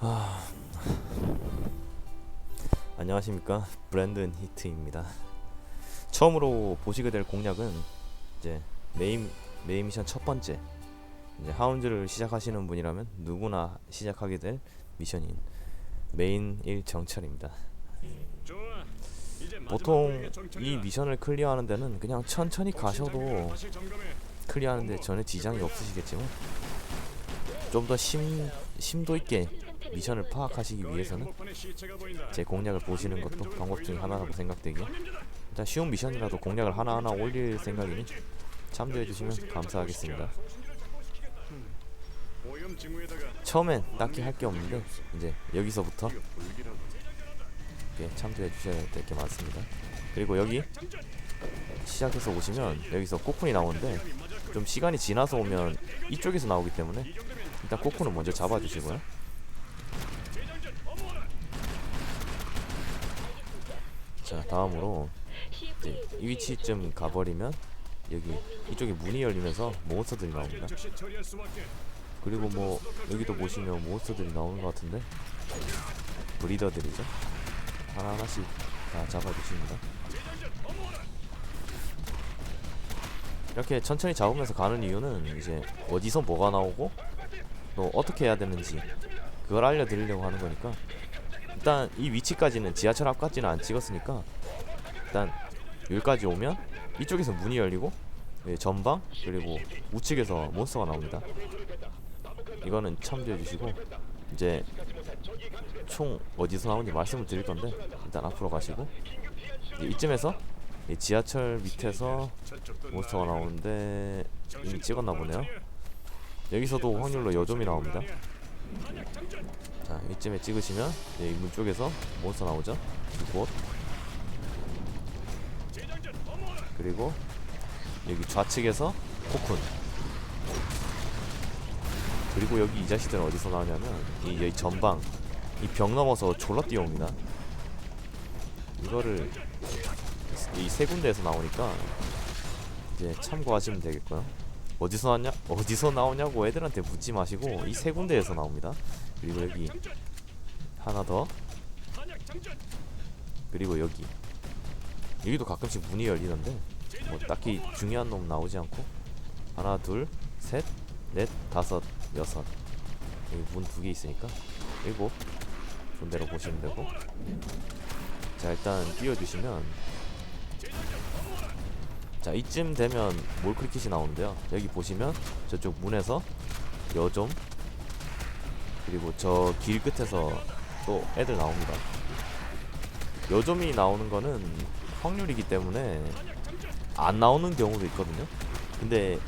아... 안녕하십니까 브랜든 히트입니다. 처음으로 보시게 될 공략은 이제 메인 메인 미션 첫 번째 이제 하운즈를 시작하시는 분이라면 누구나 시작하게 될 미션인 메인 1 정찰입니다. 보통. 이 미션을 클리어하는 데는 그냥 천천히 가셔도. 클리어하는데 전혀 지장이 없으시겠지만 좀 더 심, 심도 있게 미션을 파악하시기 위해서는. 제 공략을 보시는 것도 방법 중에 하나라고 생각되기에 일단 쉬운 미션이라도 공략을 하나하나 올릴 생각이니 참조해 주시면 감사하겠습니다. 처음엔 딱히 할 게 없는데 이제 여기서부터 참조해 주셔야 될 게 많습니다. 그리고 여기 시작해서 오시면 여기서 코쿤이 나오는데 좀 시간이 지나서 오면 이쪽에서 나오기 때문에 일단 코쿤은 먼저 잡아주시고요. 자 다음으로 이제 이 위치쯤 가버리면 여기 이쪽에 문이 열리면서 몬스터들이 나옵니다. 그리고 뭐 여기도 보시면 몬스터들이 나오는 것 같은데 브리더들이죠 하나하나씩 다 잡아주십니다 이렇게 천천히 잡으면서 가는 이유는 이제 어디서 뭐가 나오고 또 어떻게 해야 되는지 그걸 알려드리려고 하는 거니까 일단 이 위치까지는 지하철 앞까지는 안 찍었으니까 일단 여기까지 오면 이쪽에서 문이 열리고 여기 전방 그리고 우측에서 몬스터가 나옵니다 이거는 참조해 주시고 이제 총 어디서 나오는지 말씀을 드릴 건데 일단 앞으로 가시고 이쯤에서 이 지하철 밑에서 몬스터가. 나오는데 이미 찍었나 보네요. 여기서도 확률로 여점이 나옵니다. 자 이쯤에 찍으시면 이제 이문 쪽에서 몬스터 나오죠. 이곳 그리고 여기 좌측에서 코쿤 그리고 여기 이 자식들은 어디서 나오냐면 이 여기 전방 이 벽 넘어서 졸라 뛰어옵니다. 이거를 이 세 군데에서 나오니까 이제 참고하시면 되겠고요. 어디서 나냐 어디서 나오냐고 애들한테 묻지 마시고 이 세 군데에서 나옵니다. 그리고 여기 하나 더. 그리고 여기. 여기도 가끔씩 문이 열리던데 뭐 딱히 중요한 놈 나오지 않고. 하나 둘셋넷 다섯 여섯. 여기 문 두 개 있으니까 일곱. 군대로 보시면 되고. 자 일단 띄워주시면 자 이쯤 되면 몰크리킷이 나오는데요. 여기 보시면 저쪽 문에서 여점 그리고 저 길 끝에서 또 애들 나옵니다. 여점이 나오는 거는 확률이기 때문에 안 나오는 경우도 있거든요. 근데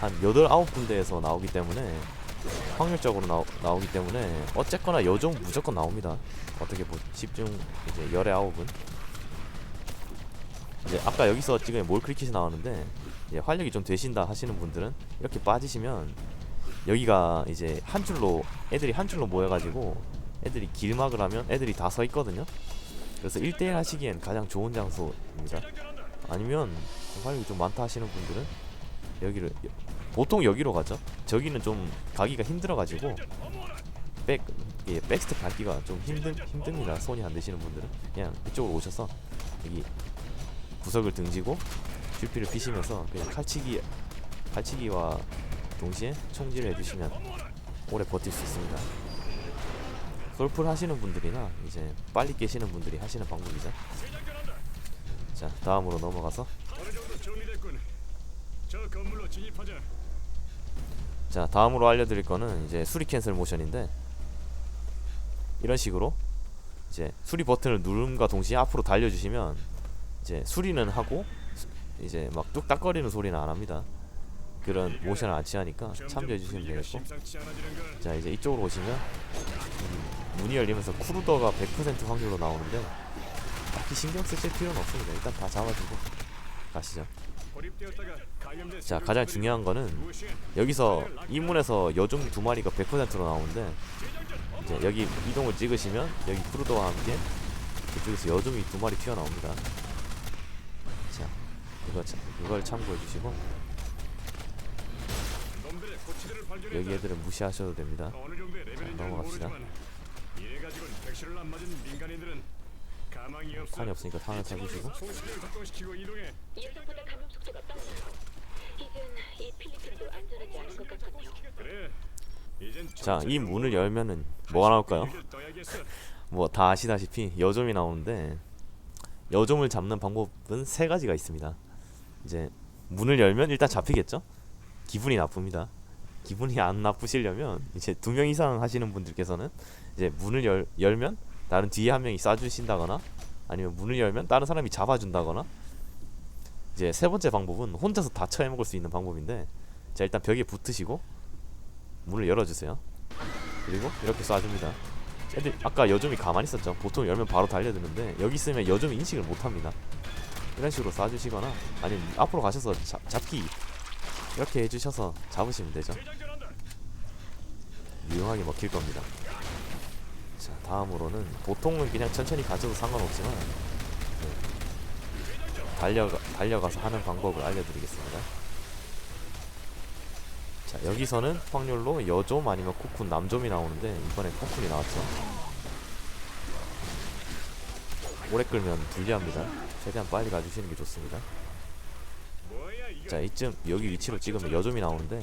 한 8, 9군데에서 나오기 때문에 확률적으로 나오, 나오기 때문에 어쨌거나 여점 무조건 나옵니다. 어떻게 보 10중 이제 열에 9은 이제 아까 여기서 지금 몰크리킷이 나오는데 이제 활력이 좀 되신다 하시는 분들은 이렇게 빠지시면 여기가 이제 한 줄로 애들이 한 줄로 모여가지고 애들이 길막을 하면 애들이 다 서 있거든요. 그래서 1대1 하시기엔 가장 좋은 장소입니다. 아니면 활력이 좀 많다 하시는 분들은 여기를 여- 보통 여기로 가죠. 저기는 좀 가기가 힘들어가지고 백 예, 백스텝 밟기가 좀 힘든 힘듭니다. 손이 안 되시는 분들은 그냥 이쪽으로 오셔서 여기 구석을 등지고 슈피를 피시면서 그냥 칼치기 칼치기와 동시에 총질을 해주시면 오래 버틸 수 있습니다. 솔플 하시는 분들이나 이제 빨리 깨시는 분들이 하시는 방법이죠. 자 다음으로 넘어가서. 자 다음으로 알려드릴 거는 이제 수리 캔슬 모션인데 이런 식으로 이제 수리 버튼을 누름과 동시에 앞으로 달려주시면 이제 수리는 하고 수- 이제 막 뚝딱거리는 소리는 안 합니다. 그런 모션을 안 취하니까 참조해 주시면 되겠고. 자 이제 이쪽으로 오시면 여기 문이 열리면서 쿠루더가 100% 확률로 나오는데 딱히 신경 쓰실 필요는 없습니다. 일단 다 잡아주고 가시죠. 자 가장 중요한 거는. 여기서 이 문에서 여종 두 마리가 100%로 나오는데 이제 여기 이동을 찍으시면 여기 쿠루더와 함께 이쪽에서 여종이 두 마리 튀어나옵니다. 자 이거 참, 이걸 참고해 주시고 놈들의 고치들을 발견했다. 여기 애들은 무시하셔도 됩니다. 레벨인지 넘어갑시다. 탄이 없으니까 탄을. 이젠 자이 문을 열면은 뭐가 나올까요? 뭐 다 아시다시피 여점이 나오는데 여점을 잡는 방법은 세 가지가 있습니다. 이제 문을 열면 일단 잡히겠죠? 기분이 나쁩니다. 기분이 안 나쁘시려면 이제 두 명 이상 하시는 분들께서는 이제 문을 열, 열면 다른 뒤에 한 명이 쏴주신다거나 아니면 문을 열면 다른 사람이 잡아준다거나 이제 세 번째 방법은 혼자서 다 처해먹을 수 있는 방법인데 자 일단 벽에 붙으시고 문을 열어주세요. 그리고 이렇게 쏴줍니다. 애들 아까 여점이 가만히 있었죠. 보통 열면 바로 달려드는데 여기 있으면 여점이 인식을 못합니다. 이런 식으로 쏴주시거나 아니면 앞으로 가셔서 잡, 잡기 이렇게 해주셔서 잡으시면 되죠. 유용하게 먹힐 겁니다. 자 다음으로는 보통은 그냥 천천히 가져도 상관없지만 네, 달려가 달려가서 하는 방법을 알려드리겠습니다. 자 여기서는 확률로 여점 아니면 코쿤 남점이 나오는데 이번에 코쿤이 나왔죠. 오래 끌면 불리합니다. 최대한 빨리 가주시는 게 좋습니다. 자 이쯤 여기 위치로 찍으면 여점이 나오는데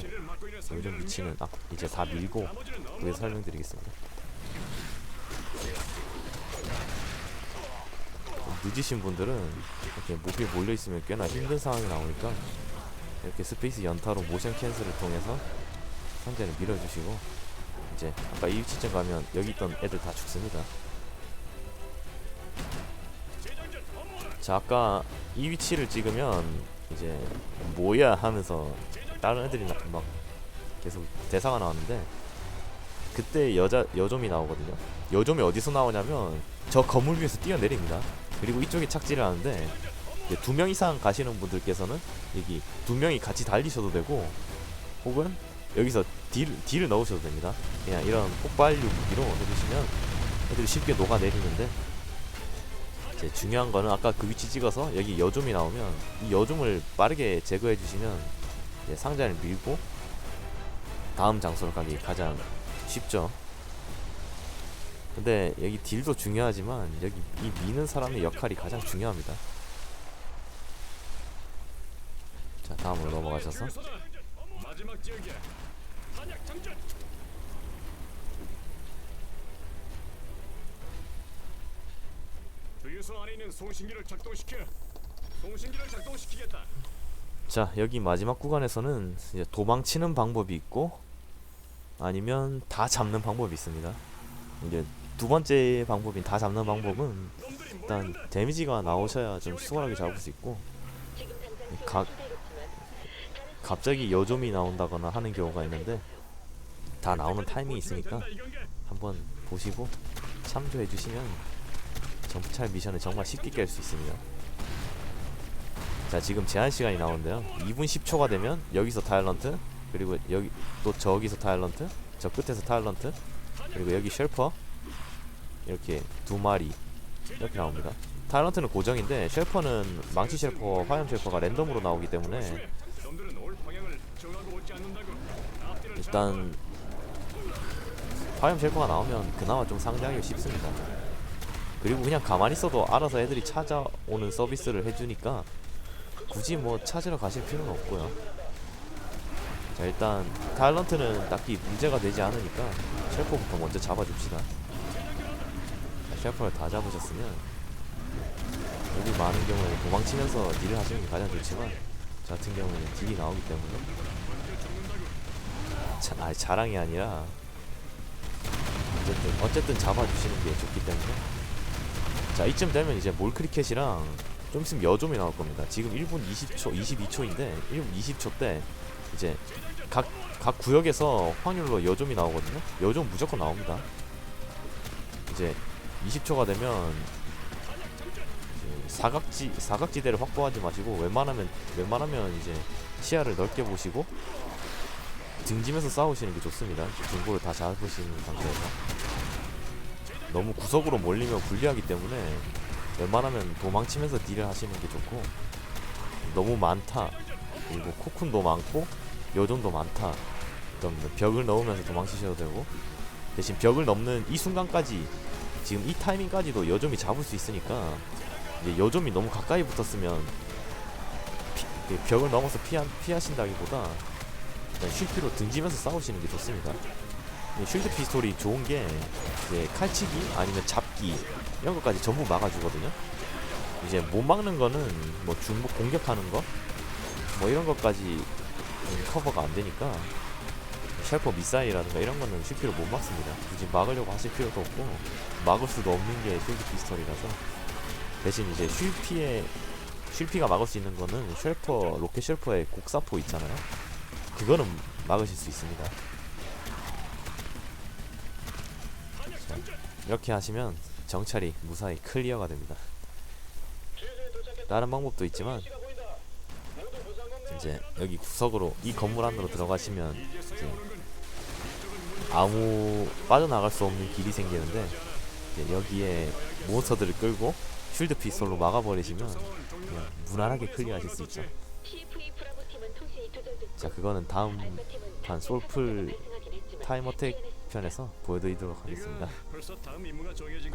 상대를 위치는 아, 이제 다 밀고 위에서 설명드리겠습니다. 좀 늦으신 분들은 이렇게 목에 몰려 있으면 꽤나 힘든 상황이 나오니까 이렇게 스페이스 연타로 모션 캔슬을 통해서 상대를 밀어주시고 이제 아까 이 위치쯤 가면 여기 있던 애들 다 죽습니다. 자 아까 이 위치를 찍으면 이제 뭐야 하면서 다른 애들이 나- 막 계속 대사가 나왔는데 그때 여자 여점이 나오거든요. 여점이 어디서 나오냐면 저 건물 위에서 뛰어내립니다. 그리고 이쪽에 착지를 하는데 두 명 이상 가시는 분들께서는 여기 두 명이 같이 달리셔도 되고 혹은 여기서 딜, 딜을 넣으셔도 됩니다. 그냥 이런 폭발류 무기로 해주시면 애들이 쉽게 녹아내리는데 이제 중요한 거는 아까 그 위치 찍어서 여기 여좀이 나오면 이 여좀을 빠르게 제거해 주시면 상자를 밀고 다음 장소로 가기 가장 쉽죠. 근데 여기 딜도 중요하지만 여기 이 미는 사람의 역할이 가장 중요합니다. 자 다음으로 넘어가셔서 줄서다. 마지막 지역이야. 한약 장전. 주 유소 안에 있는 송신기를 작동시켜. 송신기를 작동시키겠다. 자 여기 마지막 구간에서는 이제 도망치는 방법이 있고 아니면 다 잡는 방법이 있습니다. 이제 두 번째 방법인 다 잡는 방법은 일단. 데미지가 나오셔야 좀 수월하게 잡을 수 있고 각- 갑자기 여점이 나온다거나 하는 경우가 있는데 다 나오는 타이밍이 있으니까. 한번 보시고 참조해 주시면 점프찰 미션을 정말 쉽게 깰 수 있습니다. 자 지금 제한 시간이 나오는데요. 2분 10초가 되면 여기서 타일런트 그리고 여기 또 저기서 타일런트 저 끝에서 타일런트 그리고 여기 쉘퍼 이렇게 두 마리 이렇게 나옵니다. 타일런트는 고정인데 쉘퍼는 망치 쉘퍼, 화염 쉘퍼가 랜덤으로 나오기 때문에 일단 화염 쉘퍼가 나오면 그나마 좀 상대하기 쉽습니다. 그리고 그냥 가만히 있어도 알아서 애들이 찾아오는 서비스를 해주니까 굳이 뭐 찾으러 가실 필요는 없고요. 자 일단 타일런트는 딱히 문제가 되지 않으니까 쉘퍼부터 먼저 잡아줍시다. 자, 쉘퍼를 다 잡으셨으면 애들 많은 경우에 도망치면서 딜을 하시는 게 가장 좋지만 저 같은 경우에는 딜이 나오기 때문에 자, 아니 자랑이 아니라 어쨌든 어쨌든 잡아주시는 게 좋기 때문에 자 이쯤 되면 이제 몰 크리켓이랑 좀 있으면 여좀이 나올 겁니다. 지금 1분 20초, 22초인데 1분 20초 때 이제 각 각 구역에서 확률로 여좀이 나오거든요. 여좀 무조건 나옵니다. 이제 20초가 되면 사각지 사각지대를 확보하지 마시고 웬만하면 웬만하면 이제 시야를 넓게 보시고 등짐에서 싸우시는 게 좋습니다. 중고를 다 잡으시는 상태에서 너무 구석으로 몰리면 불리하기 때문에 웬만하면 도망치면서 딜을 하시는 게 좋고 너무 많다 그리고 코쿤도 많고 요정도 많다 그럼 벽을 넘으면서 도망치셔도 되고 대신 벽을 넘는 이 순간까지 지금 이 타이밍까지도 여좀이 잡을 수 있으니까 이제 여좀이 너무 가까이 붙었으면 피, 그 벽을 넘어서 피하, 피하신다기보다 일단 쉴피로 등지면서 싸우시는 게 좋습니다. 이 쉴드 피스톨이 좋은 게 이제 칼치기 아니면 잡기 이런 것까지 전부 막아주거든요. 이제 못 막는 거는 뭐 중복 공격하는 거 뭐 이런 것까지 음, 커버가 안 되니까 쉘퍼 미사일이라든가 이런 거는 실피로 못 막습니다. 굳이 막으려고 하실 필요도 없고 막을 수도 없는 게 쉴드 피스톨이라서 대신 이제 쉴피에 쉴피가 막을 수 있는 거는 쉘퍼 로켓 쉘퍼의 곡사포 있잖아요. 그거는 막으실 수 있습니다. 이렇게 하시면 정찰이 무사히 클리어가 됩니다. 다른 방법도 있지만 이제 여기 구석으로 이 건물 안으로 들어가시면 아무 빠져나갈 수 없는 길이 생기는데 여기에 몬스터들을 끌고 쉴드 피스톨로 막아버리시면 그냥 무난하게 클리어하실 수 있죠. 자 그거는 다음 판 했지만 타임 어택 편에서 보여드리도록 하겠습니다. 벌써 다음 임무가 정해진 거.